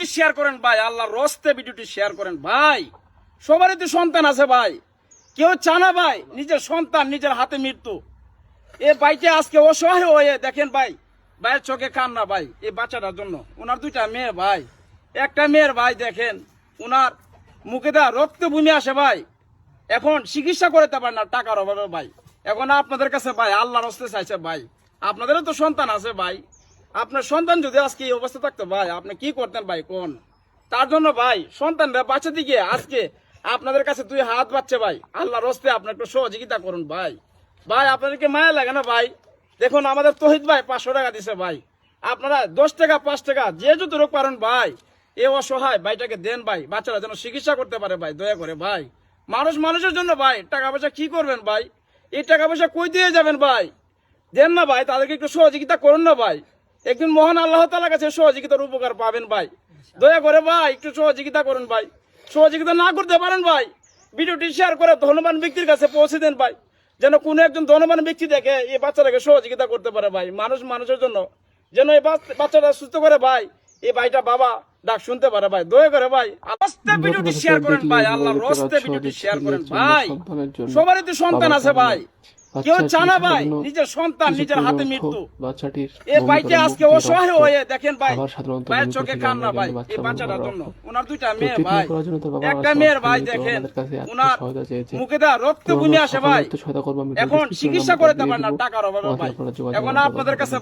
ভিডিওটি শেয়ার করেন ভাই আল্লাহর রস্তে ভিডিওটি শেয়ার করেন ভাই। সবারই তো সন্তান আছে ভাই। কেউ চানা ভাই, নিজের সন্তান নিজের হাতে মৃত্যু। এ ভাইটা আজকে অসহায় হয়ে দেখেন ভাই, ভাইয়ের চোখে কান্না ভাই এই বাচ্চাটার জন্য। ওনার দুইটা মেয়ে ভাই। একটা মেয়ের ভাই দেখেন, ওনার মুখে দেওয়া রক্ত ভূমি আসে ভাই। এখন চিকিৎসা করতে পারেন না, টাকার অভাবে ভাই। এখন আপনাদের কাছে ভাই, আল্লাহর হস্তে চাইছে ভাই। আপনাদেরও তো সন্তান আছে ভাই। আপনার সন্তান যদি আজকে এই অবস্থা থাকতো, ভাই, আপনি কি করতেন, ভাই, কোন? তার জন্য, ভাই, সন্তানরা বাচ্চা দিকে আজকে আপনাদের কাছে দুই হাত বাচ্চা ভাই। আল্লাহর হস্তে আপনার একটু সহযোগিতা করুন, ভাই। ভাই, আপনাদেরকে মায়া লাগে না, ভাই? দেখুন, আমাদের তহিদ ভাই পাঁচশো টাকা দিছে, ভাই। আপনারা দশ টাকা, পাঁচ টাকা, যে যত রোগ পারেন, ভাই, এ অসহায় ভাইটাকে দেন, ভাই। বাচ্চারা যেন চিকিৎসা করতে পারে, ভাই, দয়া করে, ভাই। মানুষ মানুষের জন্য, ভাই, টাকা পয়সা কি করবেন, ভাই? এই টাকা পয়সা কই দিয়ে যাবেন, ভাই? দেন না, ভাই, তাদেরকে একটু সহযোগিতা করুন না, ভাই। একদিন মহান আল্লাহ তালার কাছে সহযোগিতার উপকার পাবেন ভাই। দয়া করে ভাই, একটু সহযোগিতা করুন ভাই। সহযোগিতা না করতে পারেন ভাই, ভিডিওটি শেয়ার করে ধনবান ব্যক্তির কাছে পৌঁছে দেন ভাই। যেন কোনো একজন ধনবান ব্যক্তি দেখে এই বাচ্চাটাকে সহযোগিতা করতে পারে ভাই। মানুষ মানুষের জন্য যেন এই বাচ্চাটা সুস্থ করে ভাই, এই ভাইটা বাবা ডাক শুনতে পারে ভাই। দয়া করে ভাই, রস্তে ভিডিওটি শেয়ার করেন ভাই, আল্লাহ রস্তে ভিডিওটি শেয়ার করেন ভাই। সবারই তো সন্তান আছে ভাই। কেউ জানা ভাই নিজের সন্তান নিজের হাতে মৃত্যু। বাচ্চাটির এ ভাইকে আজকে অসহায় হয়ে দেখেন ভাই ভাইয়ের চোখে কান্না ভাই এই বাচ্চাটার জন্য। ওনার দুইটা মেয়ে ভাই। একটা মেয়ের ভাই দেখেন ওনার মুখে দা রক্ত ভূমি আসে ভাই। এখন চিকিৎসা করে দেবেন না টাকার অভাবে ভাই। এখন আপনাদের কাছে